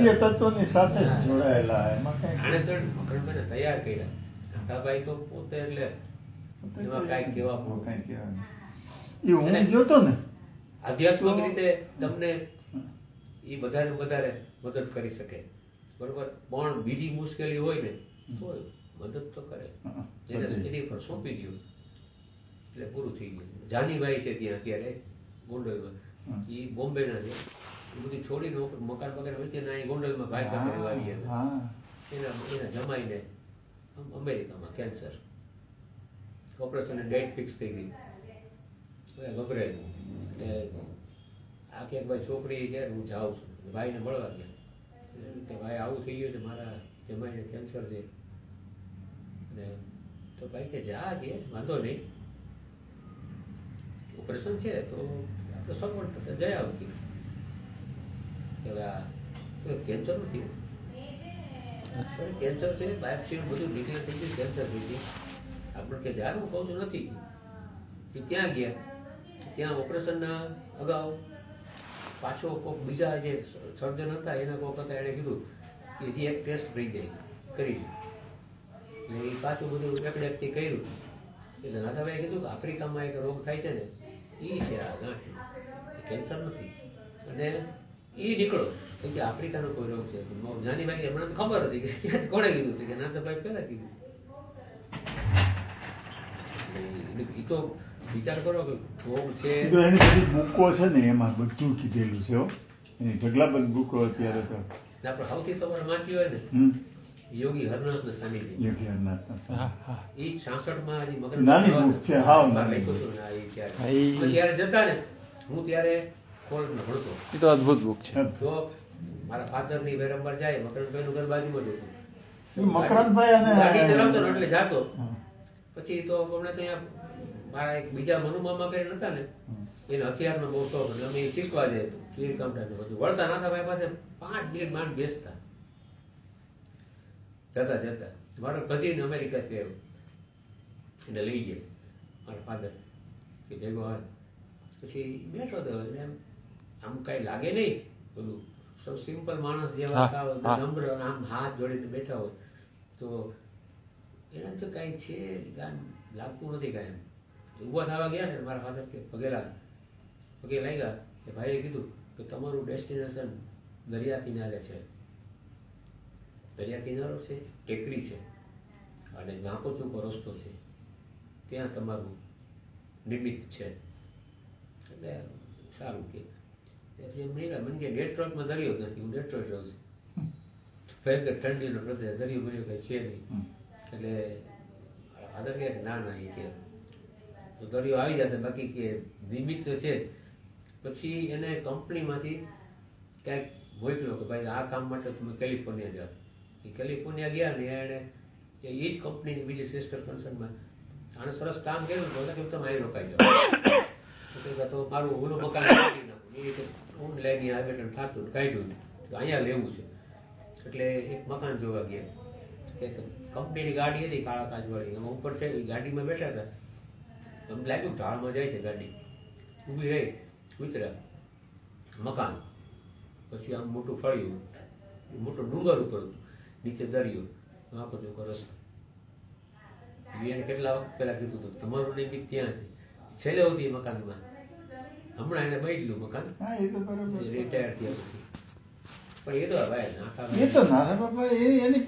સક્રિય તત્વોની સાથે જોડાયેલા એમાં કઈ તૈયાર કર્યા. નાથાભાઈ તો પોતે એટલે એમાં કાંઈ કેવા પણ કાંઈ કહેવા એ હું ગયો તો ને? આધ્યાત્મિક રીતે તમને એ વધારે વધારે મદદ કરી શકે. બરોબર? પણ બીજી મુશ્કેલી હોય ને તો મદદ તો કરે. એને એની પર સોંપી દો એટલે પૂરું થઈ ગયું. જાનીભાઈ છે ત્યાં અત્યારે ગોંડલમાં. એ બોમ્બેના છે. એ બધું છોડીને ઉપર મકાન વગેરે વચ્ચે ના ગોંડલમાં ભાઈ પાસે રહેવા આવી ગયા એના એના જમાઈને અમ- અમેરિકામાં કેન્સર. ઓપરેશન ડેટ ફિક્સ થઈ ગઈ. ગભરાય એટલે આ કે ભાઈ છોકરી છે હું જાઉં છું. ભાઈને મળવા ગયા. કે ભાઈ આવું થઈ ગયું છે મારા જમાઈને કેન્સર છે. ને તો ભાઈ કે જા કે વાંધો નહીં. ઓપરેશન છે તો આપણે સપોર્ટ જઈ આવું કે આ કેન્સર નથી કેન્સર છે બાયોપ્સી બધું ડિક્લેર થઈ ગયું કેન્સર થઈ ગયું. આપણે કે જ્યારે હું કહું છું નથી. તે ત્યાં ગયા. ત્યાં ઓપરેશનના અગાઉ પાછો કોઈક બીજા જે સર્જન હતા એના કોઈક હતા એણે કીધું કે હજી એક ટેસ્ટ ભરી જાય કરી. એટલે એ પાછું બધું એકડેકથી કર્યું. એટલે નાથાભાઈએ કીધું કે આફ્રિકામાં એક રોગ થાય છે ને એ છે આ ગાંઠ. કેન્સર નથી. અને એ નીકળો. તો કે આફ્રિકાનો કોઈ રોગ છે. નાની ભાઈ હમણાં ખબર હતી કે કોણે કીધું હતું કે નાથાભાઈ પહેલા કીધું એ તો વિચાર કરો કે રોગ છે. તો એની બધી બુકો છે ને એમાં બધું કીધેલું છે એની ઢગલાબંધ બુકો અત્યારે તો. આપણે સૌથી તમારે વાંચી હોય ને યોગી હરનાથના સાનિધ્ય. યોગી હરનાથના સાહેબ. એ 66 માં હજી મગર નાની છે, હાવ નાની ને ત્યારે જતા ને હું ત્યારે કોલેજમાં ભણતો એ તો અદ્ભુત બુક છે. તો મારા ફાધરની વેરંબર જાય મકરણભાઈ નું ઘર બાજુમાં જ હતું મકરંદભાઈ અને- ગાડી ચલાવતો એટલે જાતો. પછી તો હમણાં ત્યાં મારા એક બીજા મનુમામા કરીને હતા ને એને હથિયારનો બહુ શોખ એટલે અમે શીખવા જાય કીર કામટા ને બધું વળતા નાતા ભાઈ પાસે પાંચ મિનિટ માંડ બેસતા. જતા જતા. મારો કઝિન અમેરિકા છે એને લઈ ગયા મારા ફાધર કે ભેગો હાલ. પછી બેઠો હતો એટલે આમ કઈ લાગે નહીં. બધું સૌ સિમ્પલ માણસ જેવા સાવ નમ્ર આમ હાથ જોડીને બેઠા હોય તો એના તો કાંઈ છે આમ લાગતું નથી કાંઈ એમ. ઊભા થવા ગયા ને મારા ફાધર કે પગે લાગ પગે લાગ્યા કે ભાઈએ કીધું કે તમારું ડેસ્ટિનેશન દરિયા કિનારે છે. દરિયા કિનારો છે ટેકરી છે. અને નાકો ચૂકો રસ્તો છે. ત્યાં તમારું નિમિત્ત છે. એટલે સારું કે પછી એમ નહીં મને કે ડેટ્રોઇટમાં દરિયો નથી હું ડેટ્રોઇટ રહું છું. ભયંકર ઠંડીનો પ્રદેશ દરિયો બરિયો કંઈ છે નહીં. એટલે આદર કે ના ના એ કે. તો દરિયો આવી જશે બાકી કે નિમિત્ત છે પછી એને કંપનીમાંથી ક્યાંક મોકલ્યો કે ભાઈ આ કામ માટે તમે કેલિફોર્નિયા જાઓ. એ કેલિફોર્નિયા ગયા ને એણે એ જ કંપનીની બીજી સિસ્ટર કન્સર્નમાં આણે સરસ કામ કર્યું તો કે તમે અહીં રોકાઈ જાઓ તો મારું ઓલું મકાન રીતે આ બેઠા થતું કાઢ્યું તો અહીંયા લેવું છે. એટલે એક મકાન જોવા ગયા. એક કંપનીની ગાડી હતી કાળા કાચવાળી. એમાં ઉપર છે એ ગાડીમાં બેઠા હતા. અમને લાગ્યું ઢાળમાં જાય છે ગાડી. ઊભી રહી, ઉતર્યા. મકાન. પછી આમ મોટું ફળ્યું. મોટો ડુંગર ઉપર નીચે દરિયો. આખો ચોખ્ખો રસ્તો. એને કેટલા વખત પહેલાં કીધું હતું તમારું નિમિત્ત ત્યાં છે. છેલ્લે સુધી મકાનમાં. હમણાં એને બદલ્યું મકાન. હા એ તો બરાબર રિટાયર થયા પછી. પણ એ તો ભાઈ નાખા એ તો નાના બાપા એની